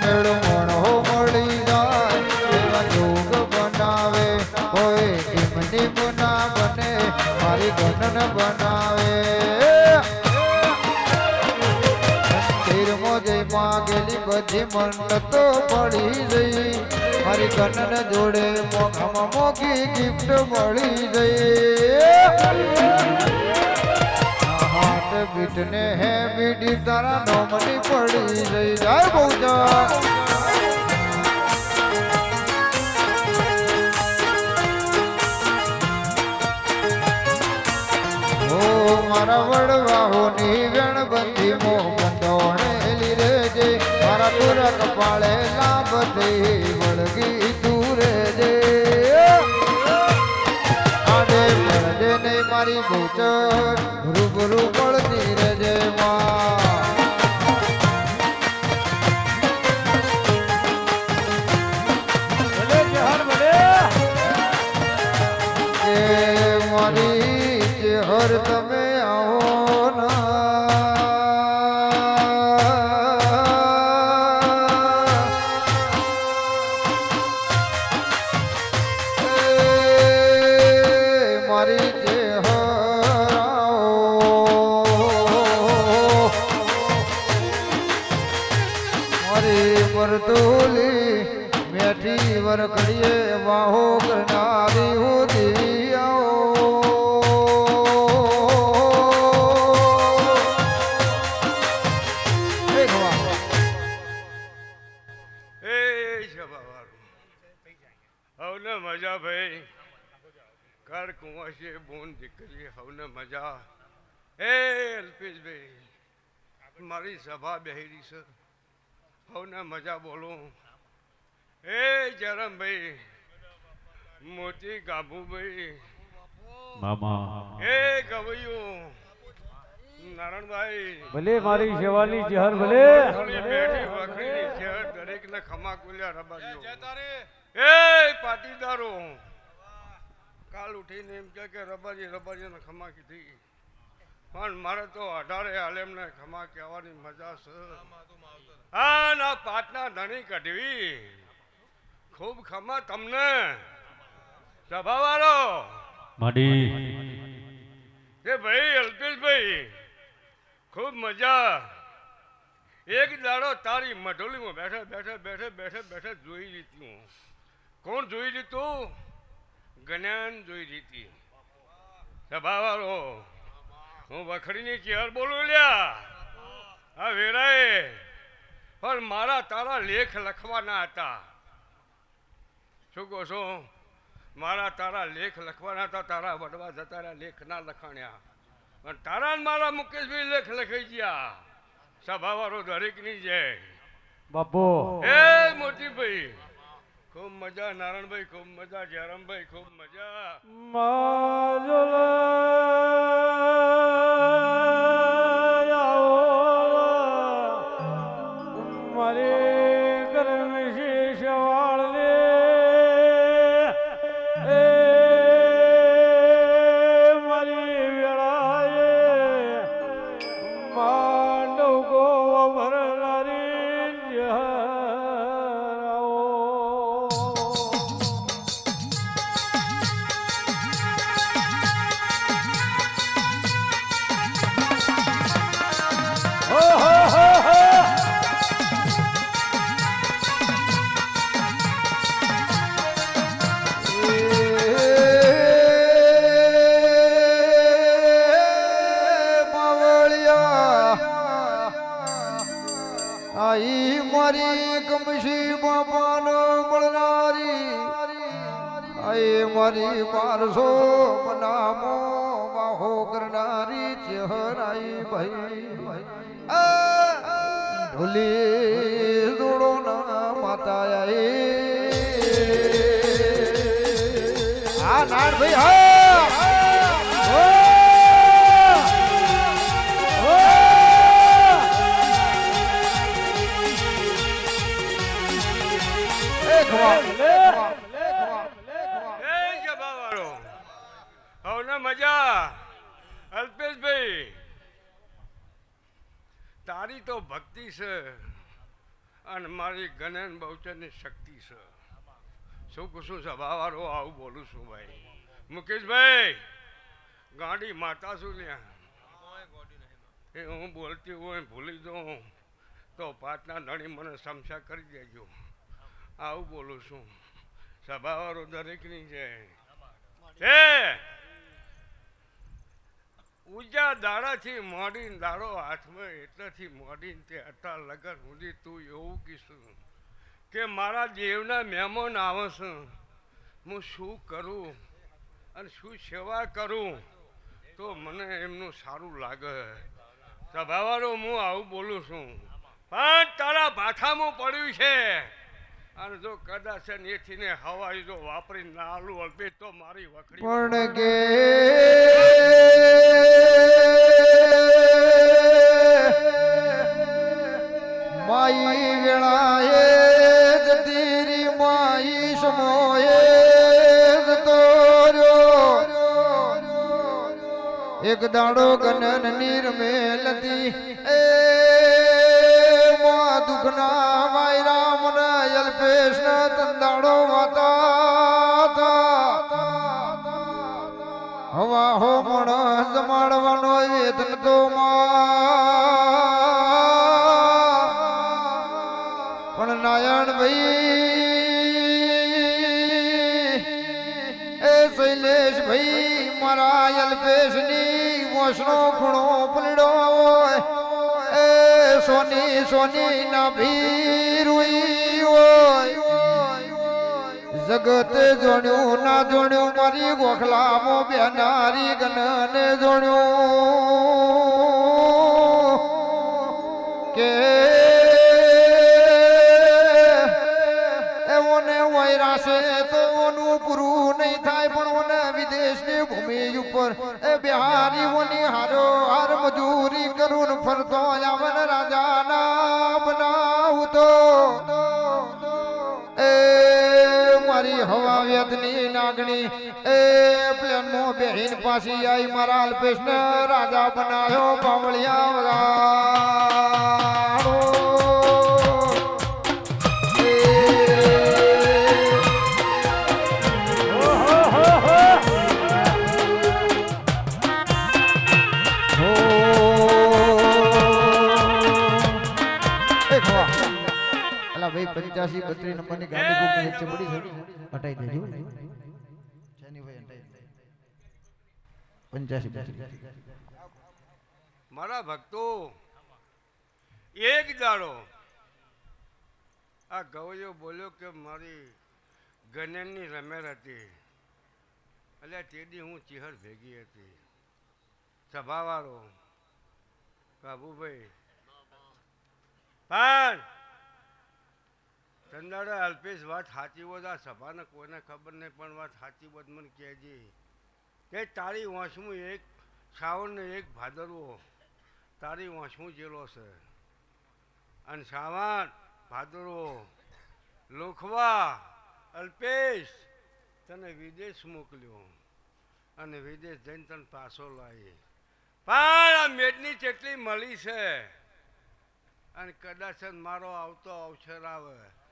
મેળો મણો જાય બનાવે હોય એમની બને મારી ગણન બનાવે મંદિરમાં માગેલી બધી મન્નતો પડી જઈ મારી કનન જોડે મોખમાં મોખી ગિફ્ટ મળી જઈ હાથ બીટ ને હે બીડી તારા નોમની પડી જઈ જાય બહુ મારા વડવાહોની વેણબંધી મો બંધોણેલી રેજે મારા પૂરા કપાળે લાભ થઈ વળગી તું રેજે પડજે મારી ભૂચર રૂબરૂ પડતી મારી હર તમે આવો ના. મરતોલી મેઠી વરખડીએ વાહો કરનારી હોતી આવો કર છે બોન દીકરી હવને મજા. એ અલ્પેશભાઈ મારી સભા બહેરી છે. હવને મજા બોલો. એ જરમભાઈ મોતી ગાભુભાઈ. મામા. એ ગવૈયું નારણભાઈ. ભલે મારી સેવાની જહર ભલે. બેઠી વખરીની છે દરેકને ખમા કુલ્યા રબારીઓ એ પાટીદારો કાલ ઉઠીને એમ કહે કે રબાજી રબાજીને ખમા કીધી. પણ મારે તો અઢારે હાલ એમને ખમા કહેવાની મજા છે. હા ના પાટના ધણી કઢવી. ખૂબ ખમા તમને. સભાવાળો. મડી એ ભાઈ અલ્પેશભાઈ ખૂબ મજા. એક દાડો તારી મઢોલીમાં બેઠે બેઠે બેઠે બેઠે બેઠે જોઈ લીધું. કોણ જોઈ લીધું? જ્ઞાન જોઈ લીધી. સભાવાળો હું વખડીની ચેર બોલું લ્યા હા વેરાએ પણ મારા તારા લેખ લખવાના હતા. શું કહો છો? મારા તારા લેખ લખવાના હતા તારા વડવા જતા રહ્યા લેખ ના લખાણ્યા. પણ તારા ને મારા મુકેશભાઈ લેખ લખાઈ ગયા. સભાવાળો દરેકની જય. બાપુ. એ મોતીભાઈ ખૂબ મજા નારાયણભાઈ ખૂબ મજા જયરામભાઈ ખૂબ મજા. મારે આઈ મારી કમશી બાપાનો મળનારી. આઈ મારી બારસો બનામો બાહો કરનારી ચહેરાઈ ભાઈ. ઢોલી દોડો ના માતા આઈ હા નાર ભાઈ હા! મજા. અલ્પેશભાઈ, તારી તો ભક્તિ છે અને મારી ગણન બહુચરની શક્તિ છે. શું કુશું સભાવાળો આવું બોલું છું ભાઈ. મુકેશભાઈ, ગાડી માતા છું ત્યાં એ હું બોલતી હોય ભૂલી દઉં તો પાટના ધણી મને સમસા કરી દેજો. આવું બોલું છું. સભાવાળો દરેકની છે? ઉજા દાડાથી મોડીને દાડો હાથમાં એટલેથી મોડીને તે હતા લગન સુધી તું એવું કહીશું કે મારા દેવના મહેમાન આવે છે હું શું કરું અને શું સેવા કરું તો મને એમનું સારું લાગે. સભાવાળો હું આવું બોલું છું. પણ તારા ભાથામાં પડ્યું છે. અને જો કદાચ એથી ને હવાઈ જો વાપરી ના આલું અલ્પે તો મારી વખડી પણ કે એક દાડો ગનન નિર્મેલતી. એ મા દુખના માય રામ નયલ અલ્પેશના તંદાડો વાતા હવા હો મણ જમાડવાનો વેતન તો માં. પણ નારાયણ ભાઈ, એ ભાઈ, મારા અલ્પેશની વોસનો ખૂણો પલડો એ સોની સોની ના ભીરુઈ જગતે જોણ્યું, ના જોણ્યું, મારી ગોખલામાં બેનારી ગનને જોણ્યું. કે એવોને વૈરાશે તો ઓનું પૂરું નહીં થાય, પણ ઓને વિદેશની ભૂમિ ઉપર એ બિહારીઓની હારો હાર મજૂરી કરું ફરતો આવે ને રાજાના બનાવતો એ મારી હવા વ્યતની નાગણી એ પ્લેનમાં બેહીન પાછી આઈ મારા અલ્પેશને રાજા બનાવ્યો બાવળિયા 85 32 નંબરની ગાડી કોક વચ્ચે પડી છે. હટાઈ દેજો. 85 મારા ભક્તો એક દાડો આ ગવૈયો બોલ્યો કે મારી ગનેનની રમેર હતી. એટલે તેદી હું ચિહર ભેગી હતી. સભાવાળો કાબુભાઈ પણ ચંદાડા અલ્પેશ વાત સાચી હોત સભાને કોઈને ખબર નહીં, પણ વાત સાચી હોત મને કહેજે. કે તારી વાંસમું એક શ્રાવણ એક ભાદરવો, તારી વાંસમું જેલો છે. અને શ્રાવણ, ભાદરવો, લોખવા, અલ્પેશ, તને વિદેશ મોકલ્યો. અને વિદેશ જઈને તને પાછો લાવી. પણ આ મેદની ચેટલી મળી છે. અને કદાચ મારો આવતો અવસર આવે.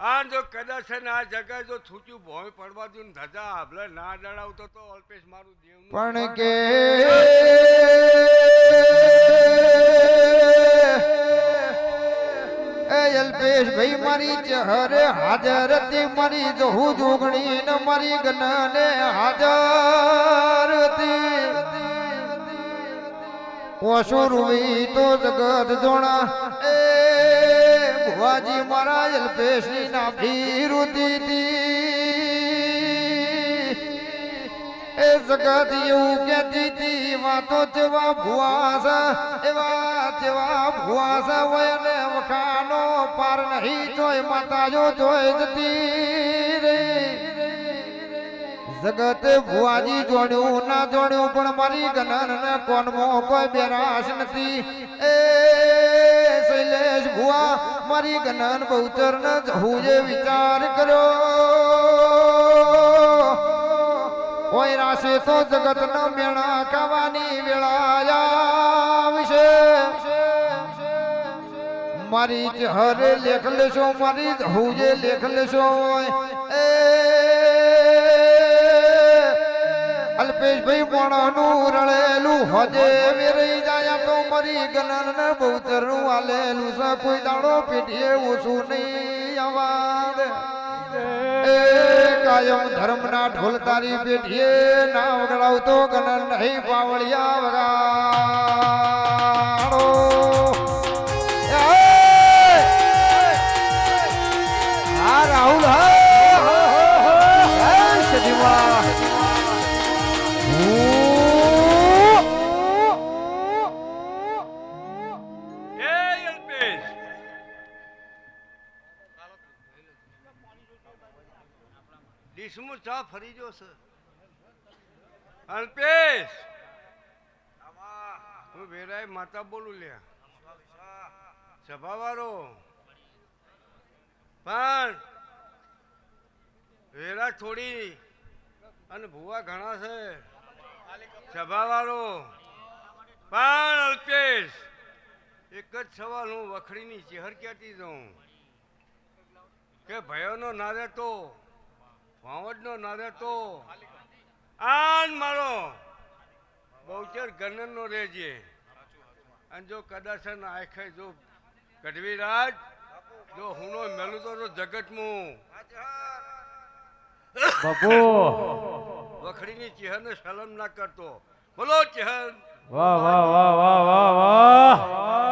આ જો કદાચ ના આ જગ્યાએ જો છૂટ્યું ભોય પડવા દઉં ને ધજા આભલે ના ડળાવતો તો અલ્પેશ મારું દેવ પણ કે એ અલ્પેશ ભાઈ મારી ચહરે હાજર હતી મારી જહુ જોગણી ને મારી ગનને હાજર હતી. ઓશો રૂવી તો જગત જોણા. એ ભુવાજી મારા અલ્પેશની ના ભીરુતી એ જગત એવું કહેતી હતી, વાતો જેવા ભુવાસા, એવા જેવા ભુવાસા હોય ને વખાનો પાર નહીં જોય માતાજો જોઈ જતી રે. જગત ભુવાજી જોડ્યું, ના જોડ્યું, પણ મારી ગનન ને કોનમાં કોઈ બેરાશ નથી. એ શૈલેષ ભુવા, મારી જ્ઞાન બહુચર ને જવું જે વિચાર કર્યો. કોઈ રાશે તો જગત ન મેણા કવાની વેળા વિશે મારી જ હરે લેખ લેશો, મારી જ હુજે લેખ લેશો. એ અલ્પેશભાઈ પણ રળેલું હજે તો મારી ગનન ને બહુતરનું આલેલું છે કોઈ દાડો પેટીએ ઓછું નહીં આવાદ એ કાયમ ધર્મના ઢોલ તારી પેટીએ ના વગડાવતો ગનન નહીં પાવળિયા વગાડો. રાહુલ હા? ડીશમાં ચા ફરી જો છે અલ્પેશ! હું વેરાય માતા બોલું લ્યા. સભાવાળો. પણ વેરા થોડી અને ભૂવા ઘણા છે. સભાવાળો. પણ અલ્પેશ, એક જ સવાલ હું વખડીની ચહેર ક્યાંથી જાઉં? કે ભયોનો ના રહેતો વાવડનો નરે તો આન મારો. બહુચર ગનનનો રહેજે. અને જો કદાચ આખે જો કઢવી રાજ જો હુનો મેલું તો જગતમું બાપુ. વખડીની ચહેરને સલામ ના કરતો. બોલો ચહેર વાહ વાહ વાહ વાહ.